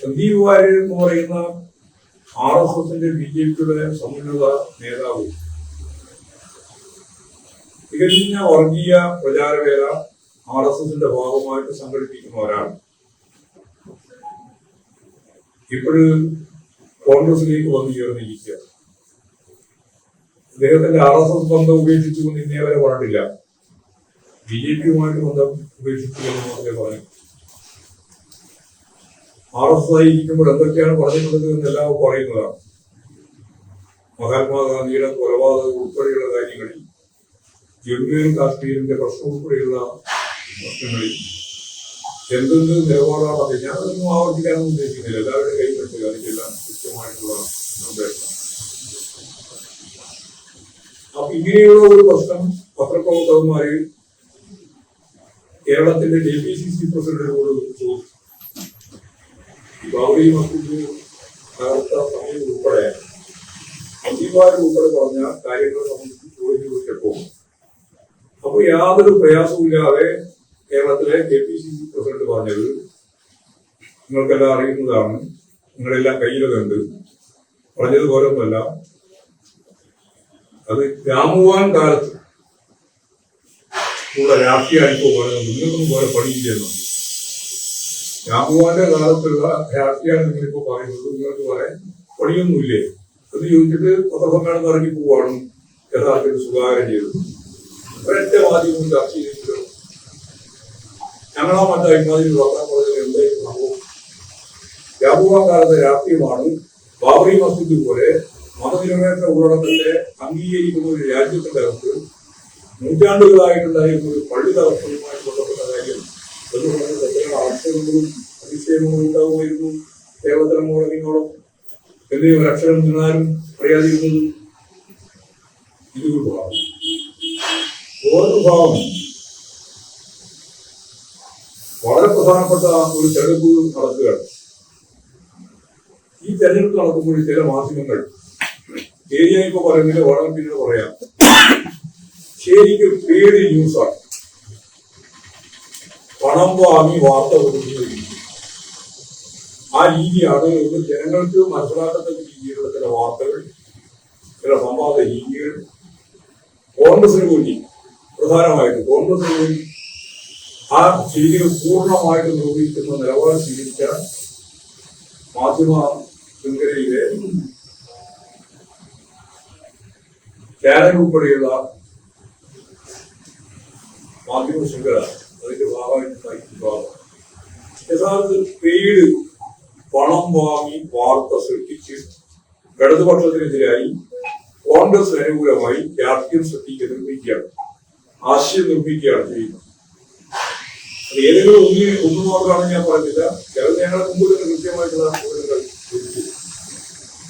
സന്ദീപ് എന്ന് പറയുന്ന R S എസിന്റെ ബി ജെ പിയുടെ സമുന്നത നേതാവ്. തികഞ്ഞ വർഗീയ പ്രചാരവേല ആർ എസ് എസിന്റെ ഭാഗമായിട്ട് സംഘടിപ്പിക്കുന്ന ഒരാൾ ഇപ്പോഴും കോൺഗ്രസിലേക്ക് വന്നു ചേർന്നിരിക്കുക. അദ്ദേഹത്തിന്റെ ആർ എസ് എസ് ബന്ധം ഉപേക്ഷിച്ചുകൊണ്ട് ഇന്നേ വരെ പറഞ്ഞിട്ടില്ല. ബി ജെ പിയുമായിട്ട് ബന്ധം ഉപേക്ഷിച്ചു എന്ന് മാത്രമേ പറഞ്ഞു ആർ എസ് ഐ ഇരിക്കുമ്പോൾ എന്തൊക്കെയാണ് പറഞ്ഞിട്ടുള്ളത് എന്ന് എല്ലാവരും പറയുന്നതാണ് മഹാത്മാഗാന്ധിയുടെ കൊലപാതകം ഉൾപ്പെടെയുള്ള കാര്യങ്ങളിൽ ജമ്മുവിനും കാശ്മീരിന്റെ പ്രശ്നം ഉൾപ്പെടെയുള്ള പ്രശ്നങ്ങളിൽ എന്തെന്ത് നിലപാടാണ്? അത് ഞാനൊന്നും ആവർത്തിക്കാനൊന്നും ഉദ്ദേശിക്കുന്നില്ല. എല്ലാവരുടെ കൈപ്പെട്ട് അതിനെല്ലാം കൃത്യമായിട്ടുള്ള നിർദ്ദേശം അപ്പൊ ഇങ്ങനെയുള്ള ഒരു പ്രശ്നം പത്രപ്രവർത്തകന്മാര് കേരളത്തിന്റെ ഡി പി സി സി പ്രസിഡന്റിനോട് ചോദിച്ചു. ബാബറി മസ്ജിദ് തകർത്ത സമയം ഉൾപ്പെടെ അധികാരം ഉൾപ്പെടെ പറഞ്ഞ കാര്യങ്ങളെ സംബന്ധിച്ച് ചോദിച്ചു ചോദിച്ചപ്പോൾ അപ്പൊ യാതൊരു പ്രയാസമില്ലാതെ കേരളത്തിലെ K P C C president പറഞ്ഞത് നിങ്ങൾക്കെല്ലാം അറിയുന്നതാണ് നിങ്ങളെല്ലാം കയ്യിലതുണ്ട് പറഞ്ഞതുപോലെ ഒന്നുമല്ല അത് രാമുവാൻ കാലത്ത് ഉള്ള രാഷ്ട്രീയ അനുഭവമാണ്. നിങ്ങൾക്കൊന്നും പോലെ പണിയില്ലെന്നു. രാമുവാന്റെ കാലത്തുള്ള രാഷ്ട്രീയമാണ് നിങ്ങളിപ്പോ പറയുന്നത്. നിങ്ങൾക്ക് പറയാൻ പണിയൊന്നുമില്ലേ? എന്ന് ചോദിച്ചിട്ട് പത്രസമ്മേളനം ഇറങ്ങി പോവാണ്. യഥാർത്ഥത്തിൽ സുധാകരൻ ചെയ്തത്. ഒരൊറ്റ മാധ്യമവും ചർച്ച ചെയ്തിട്ടുണ്ട് ഞങ്ങളാ മറ്റേ അഭിമാതിരി വളർത്താൻ പറഞ്ഞത് എന്തായിരുന്നു സംഭവം രാമുവാൻ കാലത്തെ രാഷ്ട്രീയമാണ്. ബാബറി മസ്ജിദ് പോലെ മതനിരപേക്ഷ ഉള്ളടക്കത്തെ അംഗീകരിക്കുന്ന ഒരു രാജ്യത്തിന്റെ അകത്ത് നൂറ്റാണ്ടുകളായിട്ടുണ്ടായിരുന്ന ഒരു പള്ളി തകർത്തലുമായി ബന്ധപ്പെട്ട കാര്യം എന്ന് പറയുന്നത് അക്ഷരങ്ങളും അതിശയങ്ങളും ഉണ്ടാവുമായിരുന്നു. കേരളത്തിലെ ഒരു അക്ഷരം തിന്നാലും അറിയാതിരുന്നത് ഇതൊരു ഭാവം വേറൊരു ഭാവം വളരെ പ്രധാനപ്പെട്ട ഒരു തെരഞ്ഞെടുപ്പ് നടക്കുകയാണ് ഈ തെരഞ്ഞെടുപ്പ് നടക്കുമ്പോൾ ചില മാധ്യമങ്ങൾ ഏരിയ ഇപ്പൊ പറയുന്നില്ല വളരെ പിന്നീട് പറയാം. ശരിക്കും പേടി ന്യൂസാണ്. പണം വാങ്ങി വാർത്ത കൊടുക്കുന്ന രീതി ആ രീതിയാണ് ഇന്ന് ജനങ്ങൾക്ക് മനസ്സിലാക്കത്തക്ക രീതിയിലുള്ള ചില വാർത്തകൾ ചില സംവാദ രീതികൾ. കോൺഗ്രസിന് വേണ്ടി പ്രധാനമായിട്ടും കോൺഗ്രസിന് വേണ്ടി ആ രീതികൾ പൂർണമായിട്ട് നിർവഹിക്കുന്ന നിലപാട് സ്വീകരിക്കാൻ മാധ്യമ ശൃംഖലയിലെ ചാനൽ ഉൾപ്പെടെയുള്ള മാധ്യമ ശൃംഖല അതിന്റെ ഭാഗമായിട്ടുണ്ടായി ഭാഗം യഥാർത്ഥത്തിൽ പെയ്ഡ് പണം വാങ്ങി വാർത്ത സൃഷ്ടിച്ച് ഇടതുപക്ഷത്തിനെതിരായി കോൺഗ്രസ് അനുകൂലമായി രാഷ്ട്രീയം സൃഷ്ടിക്കുക നിർമ്മിക്കുകയാണ്. ആശയം നിർമ്മിക്കുകയാണ് ചെയ്യുന്നത്. ഏതെങ്കിലും ഒന്നിനെ ഒന്നു നോക്കാണെന്ന് ഞാൻ പറഞ്ഞില്ല. ചിലത് ഞങ്ങളെ മുമ്പ് കൃത്യമായിട്ടുള്ള വിവരങ്ങൾ ലഭിച്ചു.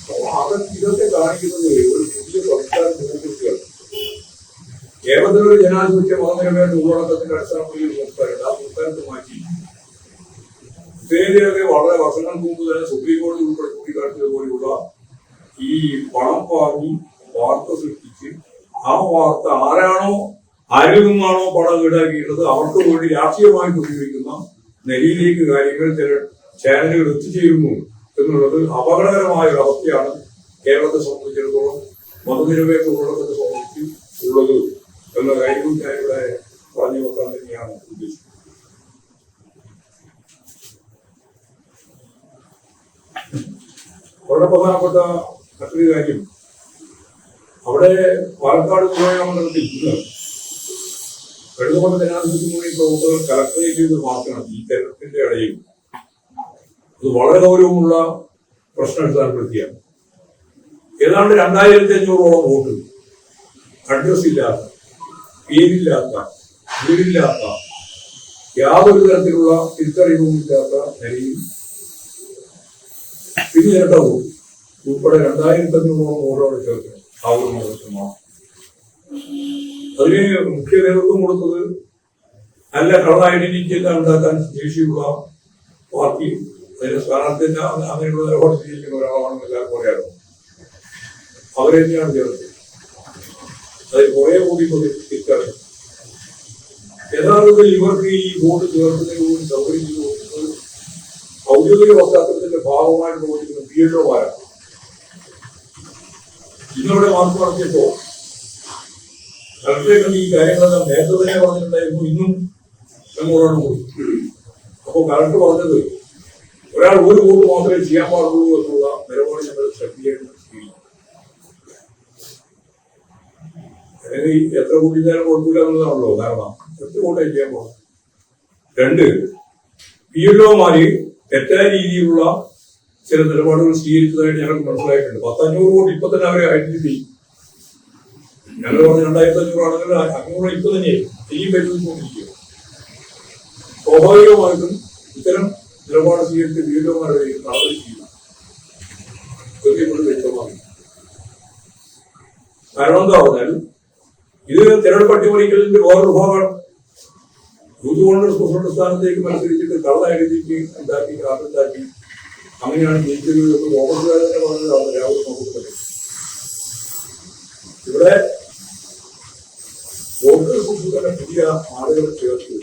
അപ്പൊ അത് ഇതൊക്കെ കാണിക്കുന്നത് ഒരു പുതിയ സംസ്കാരം കേരളത്തിലൊരു ജനാധിപത്യ മതനിരപേക്ഷ ഉള്ളടക്കത്തിന്റെ അടിസ്ഥാനത്തിൽ സംസ്കാരമുണ്ട് ആ മാറ്റി. ഉത്തരേന്ത്യയിലൊക്കെ വളരെ വർഷങ്ങൾക്ക് മുമ്പ് തന്നെ സുപ്രീം കോടതി ഉൾപ്പെടെ ചൂണ്ടിക്കാട്ടിയതുപോലെയുള്ള ഈ പണം വാങ്ങി വാർത്ത സൃഷ്ടിച്ച് ആ വാർത്ത ആരാണോ ആരിൽ നിന്നാണോ പണം ഈടാക്കിയിട്ടുള്ളത് അവർക്ക് വേണ്ടി രാഷ്ട്രീയമായിട്ട് ഉപയോഗിക്കുന്ന നിലയിലേക്ക് കാര്യങ്ങൾ ചില ചാനലുകൾ എത്തിച്ചേരുന്നു എന്നുള്ളത് അപകടകരമായ ഒരു അവസ്ഥയാണ് കേരളത്തെ സംബന്ധിച്ചിടത്തോളം മതനിരപേക്ഷ ഉള്ളടക്കത്തെ സംബന്ധിച്ച് ഉള്ളത്. എന്ന കാര്യവും ഞാനിവിടെ പറഞ്ഞു വെക്കാൻ തന്നെയാണ് ഉദ്ദേശിക്കുന്നത് വളരെ പ്രധാനപ്പെട്ട മറ്റൊരു കാര്യം. അവിടെ പാലക്കാട് മണ്ഡലത്തിൽ ഇന്ന് ഇടതുപക്ഷ ജനാധിപത്യ പ്രവർത്തകർ കലക്ടറേറ്റ് ചെയ്ത് മാറ്റണം ഈ തെരഞ്ഞെടുപ്പിന്റെ ഇടയിൽ. അത് വളരെ ഗൗരവമുള്ള പ്രശ്നം അടിസ്ഥാനപ്പെടുത്തിയാണ്. ഏതാണ്ട് രണ്ടായിരത്തി അഞ്ഞൂറോളം വോട്ട് അഡ്രസ് ഇല്ലാത്ത പേരില്ലാത്ത വീടില്ലാത്ത യാതൊരു തരത്തിലുള്ള തിരിച്ചറിവും ഇല്ലാത്ത നിലയിൽ പിന്നെ ഇരട്ട വോട്ട് ഉൾപ്പെടെ രണ്ടായിരത്തി അഞ്ഞൂറോളം ഓരോ ചേർത്ത് ആ ഒരു അതിന് മുഖ്യ നേതൃത്വം കൊടുത്തത് നല്ല കളർ ഐഡന്റിറ്റി എല്ലാം ഉണ്ടാക്കാൻ ശേഷിയുള്ള പാർട്ടി അതിന്റെ സ്ഥാനാർത്ഥിന്റെ അങ്ങനെയുള്ള നിലപാട് സ്വീകരിക്കുന്ന ഒരാളാണെന്ന് എല്ലാവർക്കും അറിയാമോ അവരെ തന്നെയാണ് ചേർത്തത്. അതിൽ കുറെ കൂടി യഥാർത്ഥത്തിൽ ഇവർക്ക് ഈ വോട്ട് ചേർക്കുന്നതിന് കൂടി സൗകര്യം ചെയ്തു കൊടുക്കുന്നത് ഔദ്യോഗിക പശ്ചാത്തലത്തിന്റെ ഭാഗമായി പ്രവർത്തിക്കുന്ന പി എച്ച് ഒമാരാണ് ഇന്നിവിടെ മാർക്ക് പറഞ്ഞപ്പോ കളക്ടറേറ്റ് ഈ കാര്യങ്ങളെല്ലാം നേരത്തെ തന്നെ പറഞ്ഞിട്ടുണ്ടായിരുന്നു. ഇന്നും ഞങ്ങളോടാണ് പോയി. അപ്പോ കളക്ടർ പറഞ്ഞത് ഒരാൾ ഒരു വോട്ട് മാത്രമേ ചെയ്യാൻ പാടുള്ളൂ എന്നുള്ള നിലപാട് ഞങ്ങൾ ശക്തിയായിട്ട് എത്ര കൂട്ടിച്ചാലും കുഴപ്പമില്ല എന്നുള്ളതാണല്ലോ. കാരണം വോട്ടേ ചെയ്യാൻ പോകുന്നത് രണ്ട് പി എൽഒമാര് തെറ്റായ രീതിയിലുള്ള ചില നിലപാടുകൾ സ്വീകരിച്ചതായിട്ട് ഞങ്ങൾക്ക് മനസ്സിലായിട്ടുണ്ട്. പത്തഞ്ഞൂറ് കോടി ഇപ്പൊ തന്നെ അവരെ ഐഡന്റിഫൈ ഞങ്ങൾ പറഞ്ഞ രണ്ടായിരത്തി അഞ്ഞൂറ് ആണെങ്കിൽ അഞ്ഞൂറ് ഇപ്പൊ തന്നെ ഈ പരിശോധിച്ചുകൊണ്ടിരിക്കുക സ്വാഭാവികമായിട്ടും ഇത്തരം നിലപാട് സ്വീകരിച്ച് വീടുമാരുടെ നടപടി ചെയ്യുന്നു വ്യക്തമാക്കി കാരണം എന്താ പറഞ്ഞാൽ ഇത് തിരഞ്ഞെടുപ്പ് അട്ടിമറിക്കലിന്റെ വേറൊരു ഭാഗമാണ്. യൂത്ത് കോൺഗ്രസ് സ്ഥാനത്തേക്ക് മത്സരിച്ചിട്ട് കള്ള എഴുതിക്കുകയും ഉണ്ടാക്കി കാത്തുണ്ടാക്കി അങ്ങനെയാണ് ജയിച്ചത് എന്ന് കോൺഗ്രസ്സുകാർ തന്നെ രാഹുൽ നോക്കുന്നത് ഇവിടെ പുതിയ ആളുകൾ ചേർത്ത്.